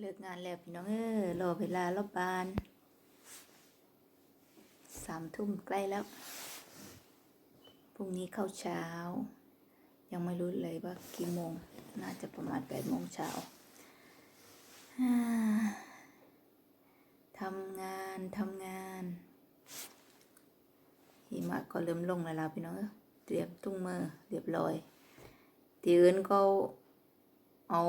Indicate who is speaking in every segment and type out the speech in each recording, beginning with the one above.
Speaker 1: เลิกงานแล้วพี่น้องเออรอเวลารอบบานสามทุ่มใกล้แล้ว พรุ่งนี้เข้าเช้า ยังไม่รู้เลยว่ากี่โมง น่าจะประมาณแปดโมงเช้าทำงานทำงานหิมะก็เริ่มลงแล้วล่ะพี่น้องเอ้ยเตรียมตุ้งมือเรียบร้อยที่อื่นก็เอา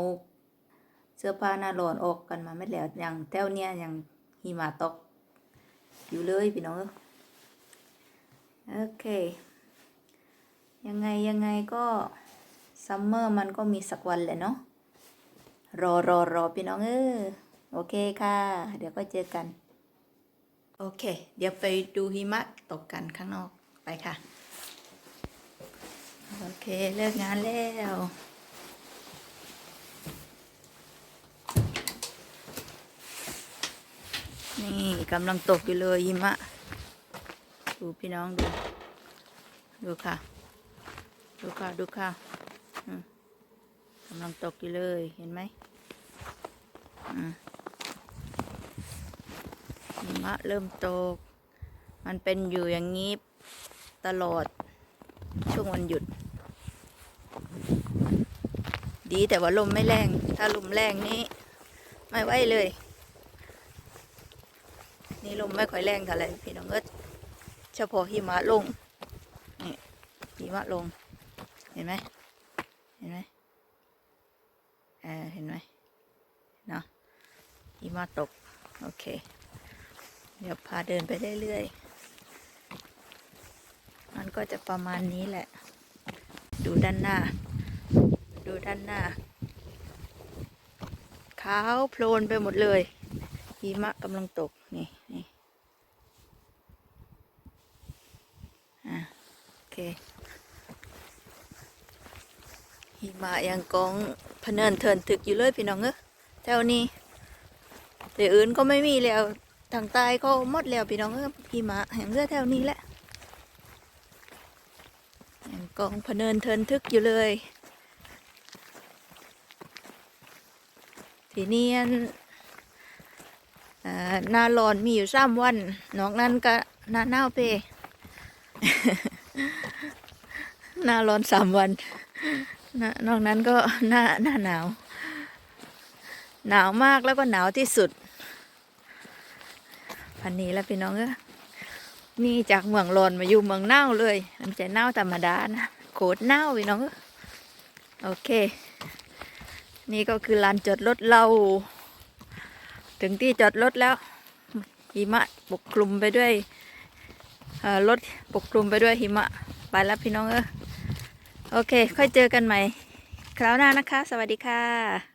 Speaker 1: สื้อผ้าหน้าร้อนออกกันมาไม่แล้วอย่างแต้วเนี่ยอย่างหิมะตก อยู่เลยพี่น้องโอเค ยังไงยังไงก็ซัมเมอร์มันก็มีสักวันแหละเนาะรอรอรอพี่น้องเออโอเคค่ะ เดี๋ยวก็เจอกัน โอเค เดี๋ยวไปดูหิมะตกกันข้างนอกไปค่ะ โอเค เลิกงานแล้ว นี่กำลังตกอยู่เลยหิมะ ดูพี่น้องดู ดูค่ะ ดูค่ะ ดูค่ะกำลังตกอยู่เลยเห็นไหมอืมหิมะเริ่มตก มันเป็นอยู่อย่างนี้ตลอด ช่วงวันหยุด ดีแต่ว่าลมไม่แรง ถ้าลมแรงนี้ ไม่ไหวเลย นี่ลมไม่ค่อยแรงเท่าไหร่พี่น้องเอ้ยเฉพาะหิมะลงนี่หิมะลง เห็นไหมเห็นไหมเออเห็นไหมเนาะหิมะตก โอเค เดี๋ยวพาเดินไปเรื่อยๆมันก็จะประมาณนี้แหละ ดูด้านหน้า ดูด้านหน้าขาวโพลนไปหมดเลยหิมะกำลังตกนี่นี่อะโอ เคหิมะยังกองพเนินเทินถึกอยู่เลยพี่น้องเอ้อแถวนี้แต่อื่นก็ไม่มีแล้วทางใต้ก็หมดแล้วพี่น้องเอ้อหิมะแห่งเรือแถวนี้แหละยังกองพเนินเทินทึกอยู่เลย ทีนี้อันเอ่อหนาร้อนมีอยู่สามวันนอกนั้นก็หน้าหนาวไป หน้าร้อนสามวันนนอกนั้นก็หน้าหน้าหนาว หนาวมากแล้วก็หนาวที่สุดพันนี้แล้วพี่น้องเอ้นี่จากเมืองร้อนมาอยู่เมืองหนาวเลย มันจะหนาวธรรมดานะโคตรหนาวพี่น้องเอ้โอเค นี่ก็คือลานจอดรถเรา ถึงที่จอดรถแล้วหิมะปกคลุมไปด้วยรถปกคลุมไปด้วยหิมะ ไปแล้วพี่น้องเออ โอเค ค่อยเจอกันใหม่ คราวหน้านะคะ สวัสดีค่ะ